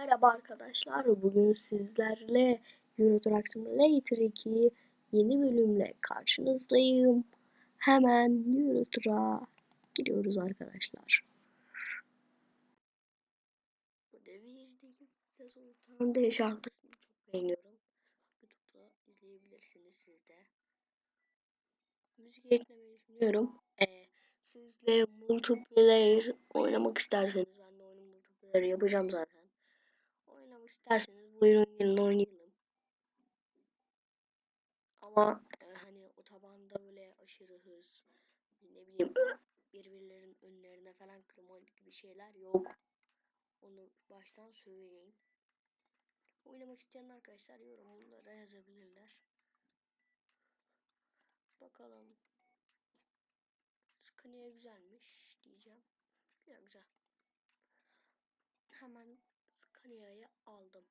Merhaba arkadaşlar. Bugün sizlerle Euro Truck Simulator 2 yeni bölümle karşınızdayım. Hemen Euro Truck'a gidiyoruz arkadaşlar. Bu devirdeki vites ortamında çok beğeniyorum. YouTube'da izleyebilirsiniz siz de. Müzik eklemeyi düşünüyorum. Ee, sizle multiplayer oynamak isterseniz ben de oyun multiplayer yapacağım zaten. İsterseniz bu oyunu gelin oynayalım. Ama e, hani otobanda böyle aşırı hız, ne bileyim birbirlerinin önlerine falan kırma gibi şeyler yok. Onu baştan söyleyeyim. Oynamak isteyen arkadaşlar yorumlara yazabilirler. Bakalım. Scania güzelmiş diyeceğim. Güzel güzel. Hemen Scania'yı aldım.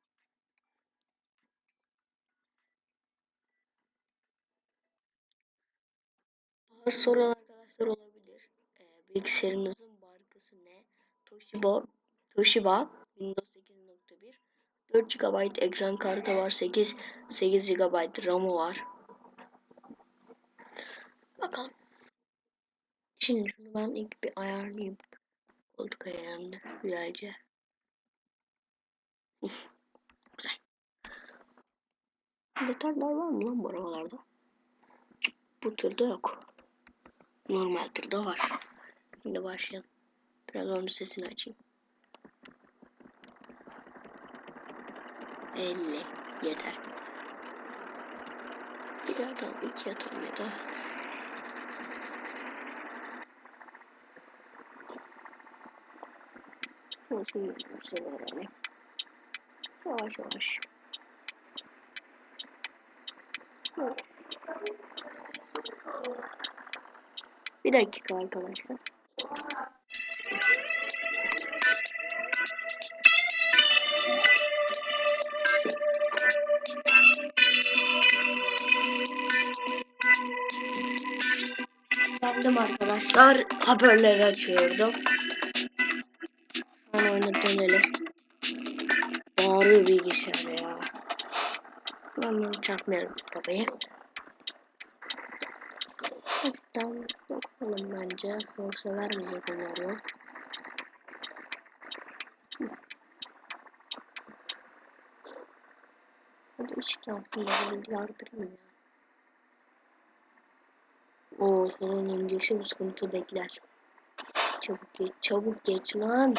Bazı sorular arkadaşlar olabilir. Ee, bilgisayarınızın markası ne? Toshiba, Toshiba Windows 8.1 4 GB ekran kartı var. 8 8 GB RAM'ı var. Bakalım. Şimdi şunu ben ilk bir ayarlayayım. Koltuk ayarını güzelce. Güzel. Detaylar var mı lan bu arabalarda? Bu tırda yok. Normal tırda var. Şimdi başlayalım. Biraz onun sesini açayım. 50 yeter. Bir atalım, iki atalım ya da. Şimdi şey verelim. Yavaş yavaş. Bir dakika arkadaşlar. Geldim arkadaşlar. Haberleri açıyordum. Hemen oyuna dönelim. Bağırıyor bilgisayar ya. Hemen çarpmayalım arabayı. Hafiften bakalım bence. Yoksa vermeyecek onlar yok. Hadi ışık yansın da böyle yardırayım ya. Oo salon öncesi bu sıkıntı bekler. Çabuk geç, çabuk geç lan.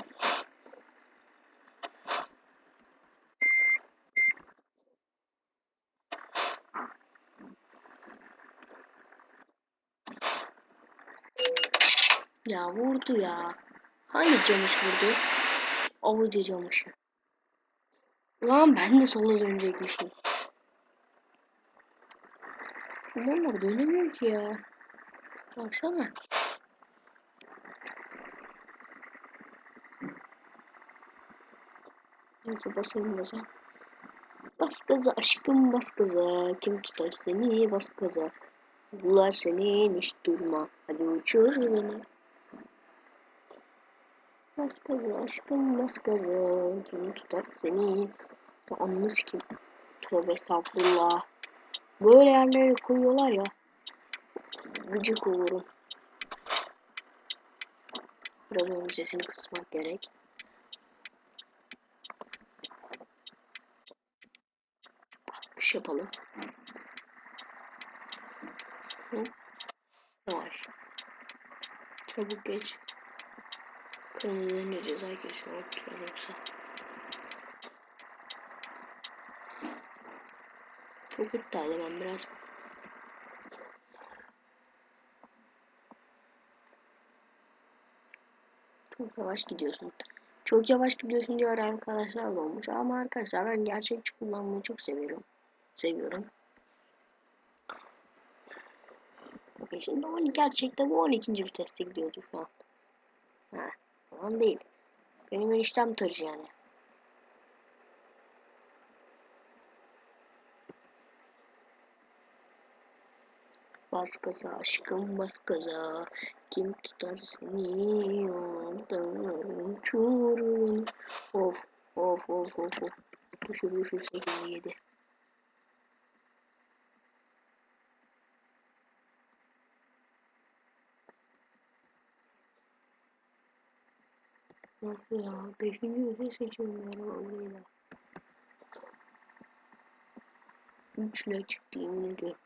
Ya vurdu ya. Hangi camış vurdu? Avucu camışı. Lan ben de sola dönecekmişim. Bunlar dönemiyor ki ya. Baksana. Neyse basalım gaza. Bas gaza aşkım bas gaza. Kim tutar seni bas gaza. Bunlar senin hiç durma. Hadi uçur beni. Gaza aşkım gaza. Kim tutar seni. Anını kim? Tövbe estağfurullah. Böyle yerlere koyuyorlar ya. Gıcık olurum. Biraz onun sesini kısmak gerek. Bakış yapalım. Hı? Yavaş. Çabuk geç. Kırmızı ne ceza kesiyor yoksa. Çok iddialı ben biraz. Çok yavaş gidiyorsun. Çok yavaş gidiyorsun diyor arkadaşlar da olmuş. Ama arkadaşlar ben gerçekçi kullanmayı çok seviyorum. Seviyorum. Bakın şimdi on, gerçekten bu 12. viteste gidiyordu şu an falan değil. Benim eniştem tırcı yani. Bas gaza aşkım bas gaza Kim tutar seni yoldan uçurun Of of of of of Düşürür 87 Nasıl ya? Beşinci yüzü seçiyorum ya orayı da. Üçle çıktı yemin ediyorum.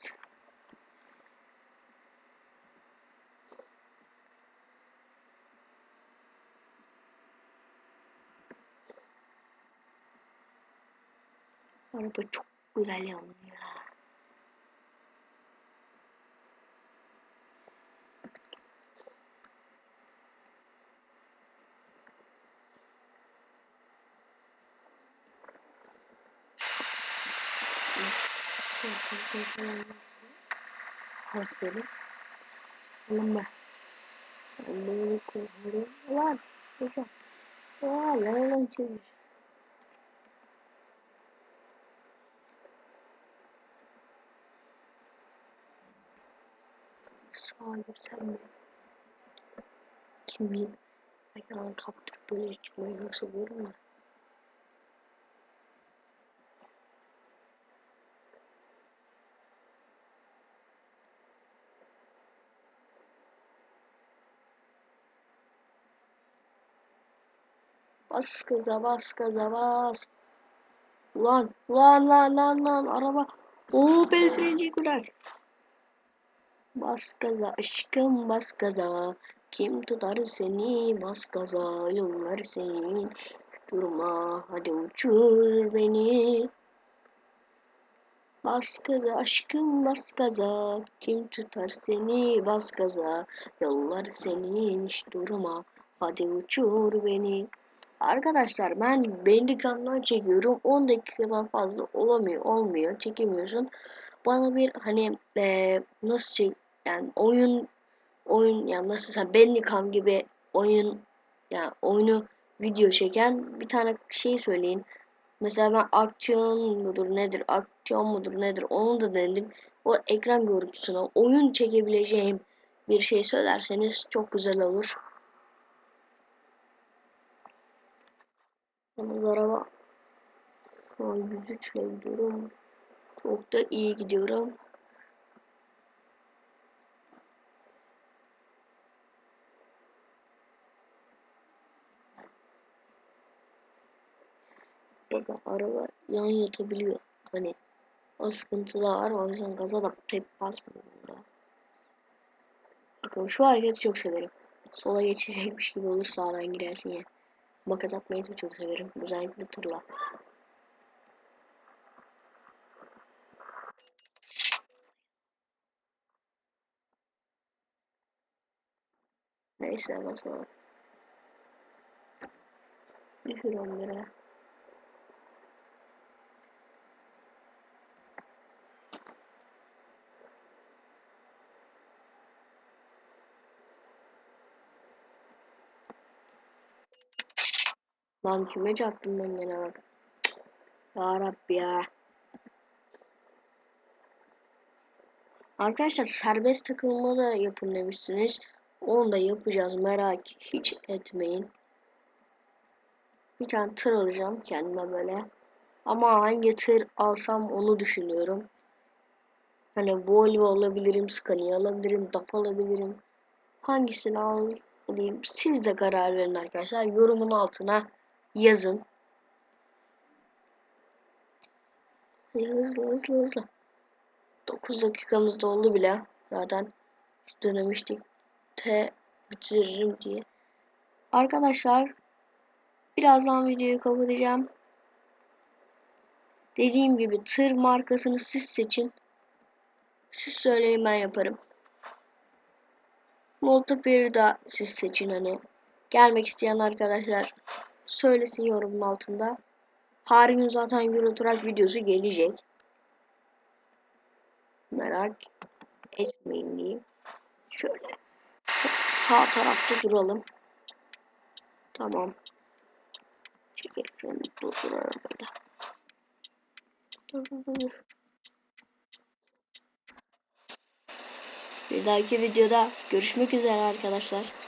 Araba çok güzel yanıyor ya. Aferin. Oğlum be. Böyle koyuyorum. Lan. Hocam. Aa, lan lan çevir. Salim sen mi? Kimliğim? Ayağını böyle çıkmayı yoksa olur Bas gaza bas gaza bas. Ulan lan lan lan lan araba. Oo belirleyici bırak. Bas gaza aşkım bas gaza. Kim tutar seni bas gaza yollar senin. Durma hadi uçur beni. Bas gaza aşkım bas gaza. Kim tutar seni bas gaza. Yollar senin hiç durma. Hadi uçur beni. Arkadaşlar ben Bandicam'dan çekiyorum. 10 dakikadan fazla olamıyor. Olmuyor. Çekemiyorsun. Bana bir hani e, nasıl çek yani oyun oyun yani nasıl sen gibi oyun yani oyunu video çeken bir tane şey söyleyin. Mesela ben aksiyon mudur nedir, aksiyon mudur nedir onu da denedim. O ekran görüntüsüne oyun çekebileceğim bir şey söylerseniz çok güzel olur. Yalnız araba şu an 103 ile gidiyorum. Çok da iyi gidiyorum. Bakın araba yan yatabiliyor. Hani o sıkıntı da var. O yüzden gaza da tep basmıyorum da. Bakın şu hareketi çok severim. Sola geçecekmiş gibi olur sağdan girersin ya. Makas atmayı da çok severim. Özellikle turla. Neyse basalım. Düşür 11'e. Lan kime çarptım ben gene bak. Cık. Ya ya. Arkadaşlar serbest takılma da yapın demişsiniz. Onu da yapacağız merak hiç etmeyin. Bir tane tır alacağım kendime böyle. Ama hangi tır alsam onu düşünüyorum. Hani Volvo alabilirim, Scania alabilirim, DAF alabilirim. Hangisini alayım siz de karar verin arkadaşlar. Yorumun altına yazın. Hızlı hızlı hızlı. 9 dakikamız doldu bile. Zaten denemiştik. T bitiririm diye. Arkadaşlar birazdan videoyu kapatacağım. Dediğim gibi tır markasını siz seçin. Siz söyleyin ben yaparım. Multiplayer'ı da siz seçin hani. Gelmek isteyen arkadaşlar söylesin yorumun altında. Her gün zaten Euro Truck videosu gelecek. Merak etmeyin diyeyim. Şöyle sağ tarafta duralım. Tamam. Çek ekranı durdur arabayla. Dur dur. Bir dahaki videoda görüşmek üzere arkadaşlar.